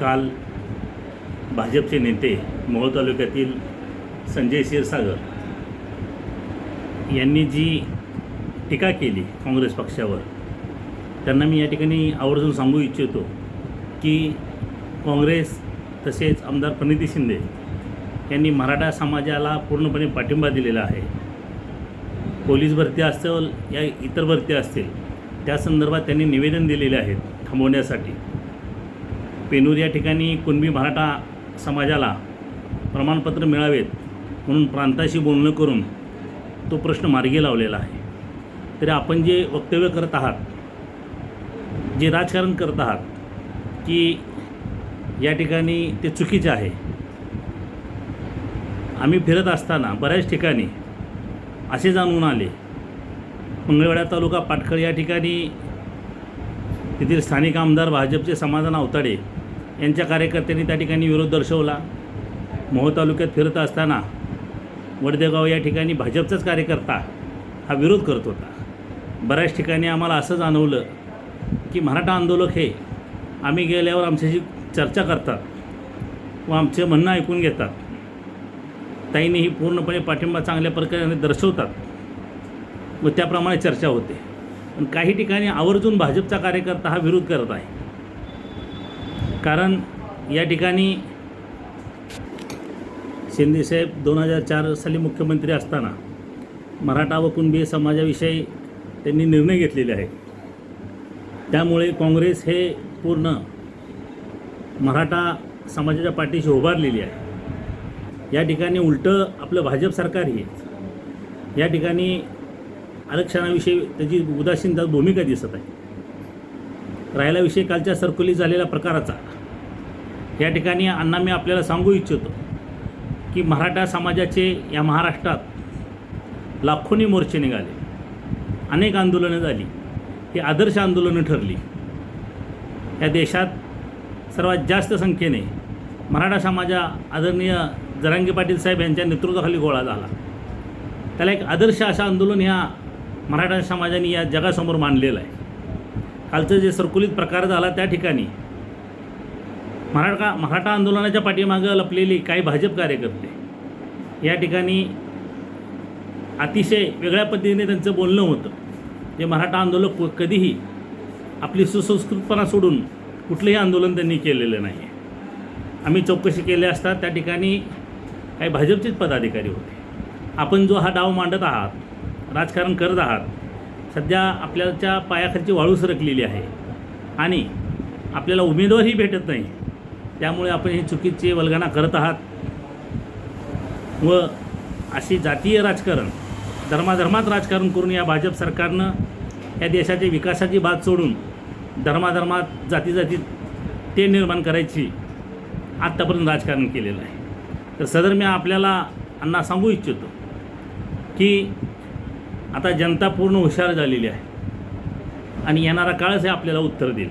काल भाजपचे नेते मोहोळ तालुक्यातील संजय क्षीरसागर यांनी जी टीका केली काँग्रेस पक्षावर त्यांना मी या ठिकाणी आवर्जून सांगू इच्छितो की काँग्रेस तसेच आमदार प्रणिती शिंदे यांनी मराठा समाजाला पूर्णपणे पाठिंबा दिलेला आहे. पोलीस भरती असेल या इतर भरती असतील त्या संदर्भात त्यांनी निवेदन दिलेले आहेत थांबवण्यासाठी. पेनूर या ठिकाणी कुणबी मराठा समाजाला प्रमाणपत्र मिळावेत म्हणून प्रांताशी बोलणं करून तो प्रश्न मार्गी लावलेला आहे. तरी आपण जे वक्तव्य करत आहात जे राजकारण करत आहात की या ठिकाणी ते चुकीचे आहे. आम्ही फिरत असताना बऱ्याच ठिकाणी असे जाणून आले. मंगळवेढा तालुका पाटखळ या ठिकाणी तेथील स्थानिक आमदार भाजपचे समाधान अवताडे यांच्या कार्यकर्त्यांनी त्या ठिकाणी विरोध दर्शवला. मोहोळ तालुक्यात फिरत असताना वडदेगाव या ठिकाणी भाजपचाच कार्यकर्ता हा विरोध करत होता. बऱ्याच ठिकाणी आम्हाला असं जाणवलं की मराठा आंदोलक हे आम्ही गेल्यावर आमच्याशी चर्चा करतात व आमचे म्हणणं ऐकून घेतात. ताईने ही पूर्णपणे पाठिंबा चांगल्या प्रकारे दर्शवतात व त्याप्रमाणे चर्चा होते. पण काही ठिकाणी आवर्जून भाजपचा कार्यकर्ता हा विरोध करत आहे. कारण या ठिकाणी शिंदेसाहेब दोन हजार चार साली मुख्यमंत्री असताना मराठा व कुणबी समाजाविषयी त्यांनी निर्णय घेतलेले आहेत. त्यामुळे काँग्रेस हे पूर्ण मराठा समाजाच्या पाठीशी उभारलेली आहे. या ठिकाणी उलटं आपलं भाजप सरकार हे या ठिकाणी आरक्षणाविषयी त्याची उदासीनता भूमिका दिसत आहे. राहिला विषय कालच्या सरकुली झालेल्या प्रकाराचा या ठिकाणी अण्णा मी आपल्याला सांगू इच्छितो की मराठा समाजाचे या महाराष्ट्रात लाखोनी मोर्चे निघाले. अनेक आंदोलनं झाली. ही आदर्श आंदोलनं ठरली. या देशात सर्वात जास्त संख्येने मराठा समाजा आदरणीय जरांगे पाटील साहेब यांच्या नेतृत्वाखाली गोळा झाला. त्याला एक आदर्श असं आंदोलन ह्या मराठा समाजाने या जगासमोर मांडलेलं आहे. कालचं जे सरकुलीत प्रकार झाला त्या ठिकाणी मराठा मराठा आंदोलनाच्या पाठीमागं लपलेले काही भाजप कार्यकर्ते. या ठिकाणी अतिशय वेगळ्या पद्धतीने त्यांचं बोलणं होतं. जे मराठा आंदोलक कधीही आपली सुसंस्कृतपणा सोडून कुठलंही आंदोलन त्यांनी केलेलं नाही आम्ही चौकशी केली असता त्या ठिकाणी काही भाजपचेच पदाधिकारी होते. आपण जो हा डाव मांडत आहात राजकारण करत आहात सध्या आपल्याच्या पायाखालची वाळू सरकलेली आहे. आणि आपल्याला उमेदवारही भेटत नाही. त्यामुळे आपण हे चुकीचे वल्गना करत आहात. व अशी जातीय राजकारण धर्माधर्मात राजकारण करून या भाजप सरकारनं या देशाच्या विकासाची बात सोडून धर्माधर्मात जाती जाती ते निर्माण करायची आत्तापर्यंत राजकारण केलेलं आहे. तर सदर मी आपल्याला अण्णा सांगू इच्छितो की आता जनता पूर्ण हुशार झालेली आहे आणि येणारा काळच हे आपल्याला उत्तर देईल.